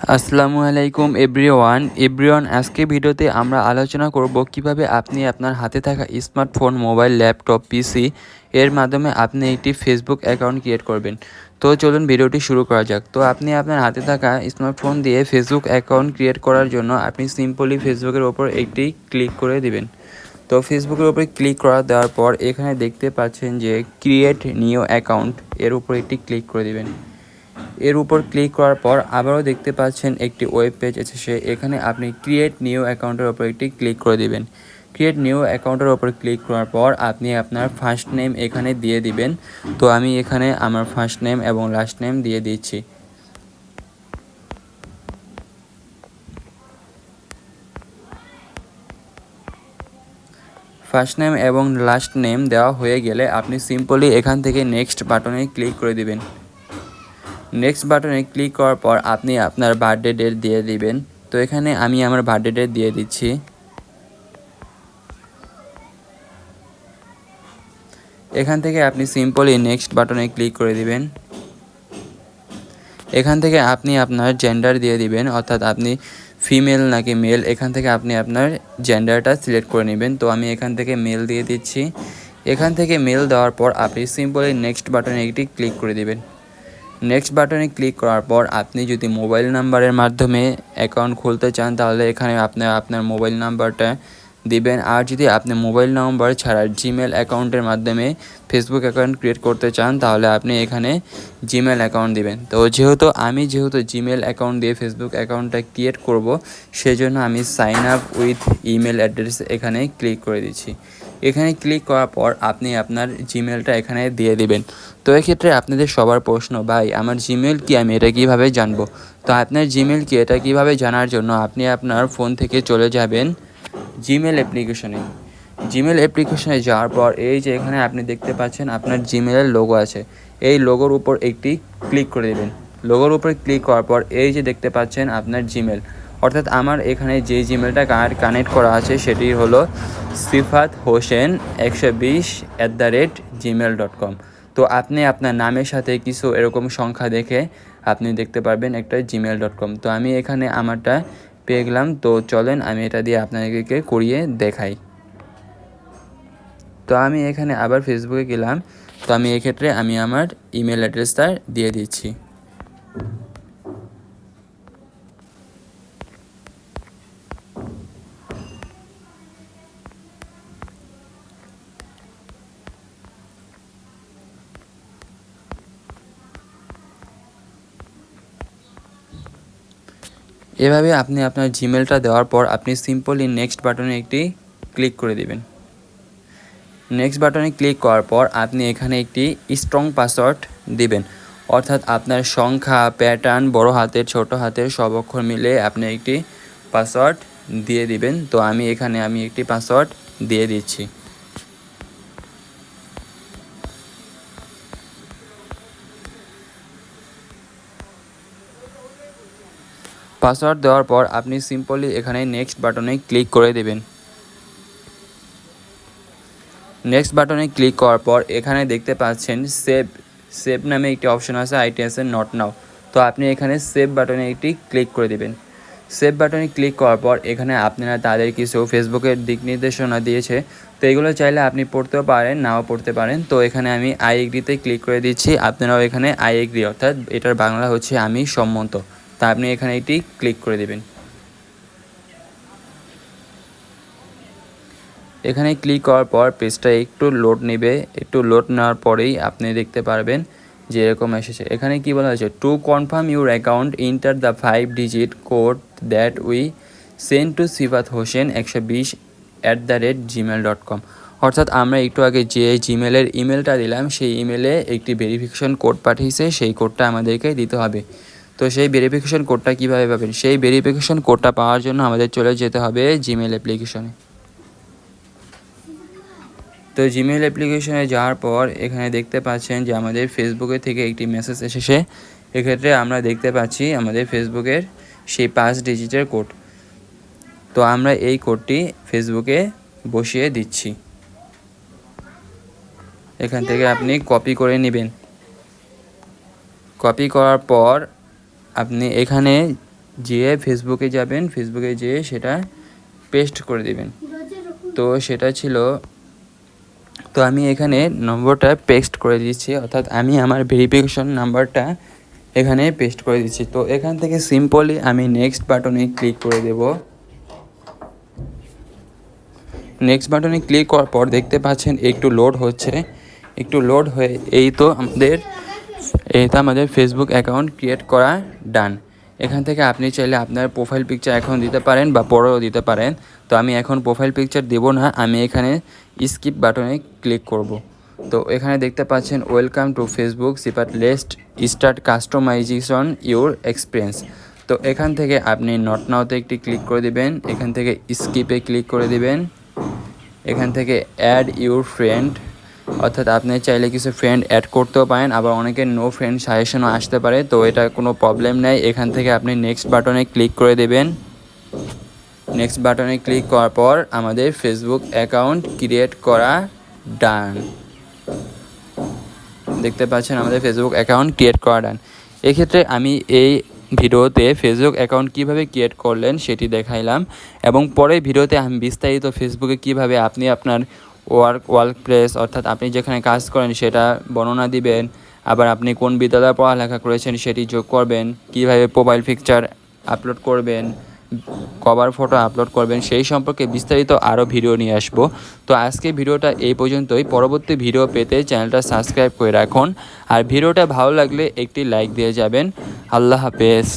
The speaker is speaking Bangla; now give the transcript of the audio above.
আসসালামু আলাইকুম এভরিওয়ান। এভরিওয়ান, আজকে ভিডিওতে আমরা আলোচনা করব কীভাবে আপনি আপনার হাতে থাকা স্মার্টফোন, মোবাইল, ল্যাপটপ, পিসি এর মাধ্যমে আপনি একটি ফেসবুক অ্যাকাউন্ট ক্রিয়েট করবেন। তো চলুন ভিডিওটি শুরু করা যাক। তো আপনি আপনার হাতে থাকা স্মার্টফোন দিয়ে ফেসবুক অ্যাকাউন্ট ক্রিয়েট করার জন্য আপনি সিম্পলি ফেসবুকের ওপর একটি ক্লিক করে দিবেন। তো ফেসবুকের উপরে ক্লিক করা দেওয়ার পর এখানে দেখতে পাচ্ছেন যে ক্রিয়েট নিউ অ্যাকাউন্ট এর উপর একটি ক্লিক করে দিবেন। এর উপর ক্লিক করার পর আবারও দেখতে পাচ্ছেন একটি ওয়েব পেজ এসেছে এখানে আপনি ক্রিয়েট নিউ অ্যাকাউন্টের ওপর একটি ক্লিক করে দিবেন। ক্রিয়েট নিউ অ্যাকাউন্টের ওপর ক্লিক করার পর আপনি আপনার ফার্স্ট নেম এখানে দিয়ে দিবেন। তো আমি এখানে আমার ফার্স্ট নেম এবং লাস্ট নেম দিয়ে দিচ্ছি। ফার্স্ট নেম এবং লাস্ট নেম দেওয়া হয়ে গেলে আপনি সিম্পলি এখান থেকে নেক্সট বাটনে ক্লিক করে দিবেন। নেক্সট বাটনে ক্লিক করার পর আপনি আপনার বার্থডে ডেট দিয়ে দিবেন। তো এখানে আমি আমার বার্থডে ডেট দিয়ে দিচ্ছি। এখান থেকে আপনি সিম্পলি নেক্সট বাটনে ক্লিক করে দিবেন। এখান থেকে আপনি আপনার জেন্ডার দিয়ে দিবেন, অর্থাৎ আপনি ফিমেল নাকি মেল এখান থেকে আপনি আপনার জেন্ডারটা সিলেক্ট করে নেবেন। তো আমি এখান থেকে মেল দিয়ে দিচ্ছি। এখান থেকে মেল দেওয়ার পর আপনি সিম্পলি নেক্সট বাটনে একটি ক্লিক করে দিবেন। নেক্সট বাটনে ক্লিক করার পর আপনি যদি মোবাইল নাম্বারের মাধ্যমে অ্যাকাউন্ট খুলতে চান, তাহলে এখানে আপনার আপনার মোবাইল নাম্বারটা দিবেন। আর যদি আপনি মোবাইল নাম্বার ছাড়া জিমেল অ্যাকাউন্টের মাধ্যমে ফেসবুক অ্যাকাউন্ট ক্রিয়েট করতে চান, তাহলে আপনি এখানে জিমেল অ্যাকাউন্ট দিবেন। তো যেহেতু আমি যেহেতু জিমেল অ্যাকাউন্ট দিয়ে ফেসবুক অ্যাকাউন্টটা ক্রিয়েট করব, সেজন্য আমি sign up with email address এখানে ক্লিক করে দিচ্ছি। এখানে ক্লিক করার পর আপনি আপনার জিমেলটা এখানে দিয়ে দিবেন। তো এক্ষেত্রে আপনাদের সবার প্রশ্ন, ভাই, আমার জিমেল কি? আমি এটা কীভাবে জানব? তো আপনার জিমেল কি? এটা কীভাবে জানার জন্য আপনি আপনার ফোন থেকে চলে যাবেন জিমেল অ্যাপ্লিকেশনে জিমেল অ্যাপ্লিকেশনে যাওয়ার পর এই যে এখানে আপনি দেখতে পাচ্ছেন আপনার জিমেলের লোগো আছে। এই লোগোর উপর একটি ক্লিক করে দেবেন। লোগোর উপর ক্লিক করার পর এই যে দেখতে পাচ্ছেন আপনার জিমেল অর্থাৎ আমার এখানে যে জিমেলটা কানেক্ট করা আছে সেটি হলো সিফাত হোসেন একশো বিশ at the rate Gmail dot com তো আপনি আপনার নামের সাথে কিছু এরকম সংখ্যা দেখে আপনি দেখতে পারবেন একটা জিমেল ডট কম তো আমি এখানে আমারটা পেয়ে গেলাম। তো চলেন আমি এটা দিয়ে আপনাদেরকে করিয়ে দেখাই। তো আমি এখানে আবার ফেসবুকে গেলাম। তো আমি এক্ষেত্রে আমি আমার ইমেল অ্যাড্রেসটা দিয়ে দিচ্ছি। এভাবে আপনি আপনার জিমেলটা দেওয়ার পর আপনি সিম্পলি নেক্সট বাটনে একটি ক্লিক করে দিবেন। নেক্সট বাটনে ক্লিক করার পর আপনি এখানে একটি স্ট্রং পাসওয়ার্ড দিবেন। অর্থাৎ আপনার সংখ্যা প্যাটার্ন বড় হাতের, ছোট হাতের সব অক্ষর মিলে আপনি একটি পাসওয়ার্ড দিয়ে দিবেন। তো আমি এখানে আমি একটি পাসওয়ার্ড দিয়ে দিচ্ছি। পাসওয়ার্ড দেওয়ার পর আপনি সিম্পলি এখানে নেক্সট বাটনে ক্লিক করে দেবেন। নেক্সট বাটনে ক্লিক করার পর এখানে দেখতে পাচ্ছেন সেভ সেভ নামে একটি অপশন আছে আইটি আছে নট নাও তো আপনি এখানে সেভ বাটনে একটি ক্লিক করে দেবেন। সেভ বাটনে ক্লিক করার পর এখানে আপনারা তাদের কিছু ফেসবুকের দিক নির্দেশনা দিয়েছে। তো এগুলো চাইলে আপনি পড়তেও পারেন, নাও পড়তে পারেন। তো এখানে আমি আই এগ্রিতে ক্লিক করে দিচ্ছি। আপনারাও এখানে আই এগ্রি অর্থাৎ এটার বাংলা হচ্ছে আমি সম্মত। তা আপনি এখানে এটি ক্লিক করে দেবেন। এখানে ক্লিক করার পর পেজটা একটু লোড নেবে। একটু লোড নেওয়ার পরেই আপনি দেখতে পারবেন যে এরকম এসেছে। এখানে কি বলা হয়েছে? To confirm your account enter the five digit code that we send to Sifat Hossain একশো বিশ at the rate Gmail dot com অর্থাৎ আমরা একটু আগে যে জিমেলের ইমেলটা দিলাম, সেই ইমেলে একটি ভেরিফিকেশন কোড পাঠিয়েছে। সেই কোডটা আমাদেরকে দিতে হবে। তো সেই ভেরিফিকেশন কোডটা কীভাবে পাবেন? সেই ভেরিফিকেশন কোডটা পাওয়ার জন্য আমাদের চলে যেতে হবে জিমেল অ্যাপ্লিকেশনে তো জিমেল অ্যাপ্লিকেশনে যাওয়ার পর এখানে দেখতে পাচ্ছেন যে আমাদের ফেসবুকে থেকে একটি মেসেজ এসেছে। এক্ষেত্রে আমরা দেখতে পাচ্ছি আমাদের ফেসবুকের সেই পাঁচ ডিজিটের কোড তো আমরা এই কোডটি ফেসবুকে বসিয়ে দিচ্ছি। এখান থেকে আপনি কপি করে নেবেন। কপি করার পর আপনি এখানে যেয়ে ফেসবুকে যাবেন, ফেসবুকে যেয়ে সেটা পেস্ট করে দিবেন। তো সেটা ছিল, তো আমি এখানে নম্বরটা পেস্ট করে দিচ্ছি, অর্থাৎ আমি আমার ভেরিফিকেশন নাম্বারটা এখানে পেস্ট করে দিচ্ছি। তো এখান থেকে সিম্পলি আমি নেক্সট বাটনে ক্লিক করে দেব। নেক্সট বাটনে ক্লিক করার পর দেখতে পাচ্ছেন একটু লোড হচ্ছে। একটু লোড হয়ে, এই তো আমাদের তো আমাদের ফেসবুক অ্যাকাউন্ট ক্রিয়েট করা ডান এখান থেকে আপনি চাইলে আপনার প্রোফাইল পিকচার এখন দিতে পারেন বা পরেও দিতে পারেন। তো আমি এখন প্রোফাইল পিকচার দেব না, আমি এখানে স্কিপ বাটনে ক্লিক করব। তো এখানে দেখতে পাচ্ছেন ওয়েলকাম টু ফেসবুক সিপার লেস্ট স্টার্ট কাস্টমাইজেশন ইউর এক্সপিরিয়েন্স তো এখান থেকে আপনি নট নাওতে একটি ক্লিক করে দিবেন, এখান থেকে স্কিপে ক্লিক করে দিবেন। এখান থেকে অ্যাড ইউর ফ্রেন্ড অর্থাৎ আপনি চাইলে কিছু ফ্রেন্ড অ্যাড করতেও পারেন, আবার অনেকে নো ফ্রেন্ড সাজেশনও আসতে পারে, তো এটা কোনো প্রবলেম নেই। এখান থেকে আপনি নেক্সট বাটনে ক্লিক করে দেবেন। নেক্সট বাটনে ক্লিক করার পর আমাদের ফেসবুক অ্যাকাউন্ট ক্রিয়েট করা ডান দেখতে পাচ্ছেন আমাদের ফেসবুক অ্যাকাউন্ট ক্রিয়েট করা ডান এক্ষেত্রে আমি এই ভিডিওতে ফেসবুক অ্যাকাউন্ট কীভাবে ক্রিয়েট করলেন সেটি দেখাইলাম, এবং পরের ভিডিওতে আমি বিস্তারিত ফেসবুকে কীভাবে আপনি আপনার ওয়ার্ক ওয়ার্ক প্লেস অর্থাৎ আপনি যেখানে কাজ করেন সেটা বর্ণনা দিবেন। আবার আপনি কোন বিদ্যালয়ে পড়ালেখা করেছেন সেটি যোগ করবেন। কীভাবে প্রোফাইল পিকচার আপলোড করবেন কভার ফটো আপলোড করবেন, সেই সম্পর্কে বিস্তারিত আরও ভিডিও নিয়ে আসব। তো আজকে ভিডিওটা এই পর্যন্তই। পরবর্তী ভিডিও পেতে চ্যানেলটা সাবস্ক্রাইব করে রাখুন। আর ভিডিওটা ভালো লাগলে একটি লাইক দিয়ে যাবেন। আল্লাহ হাফেজ।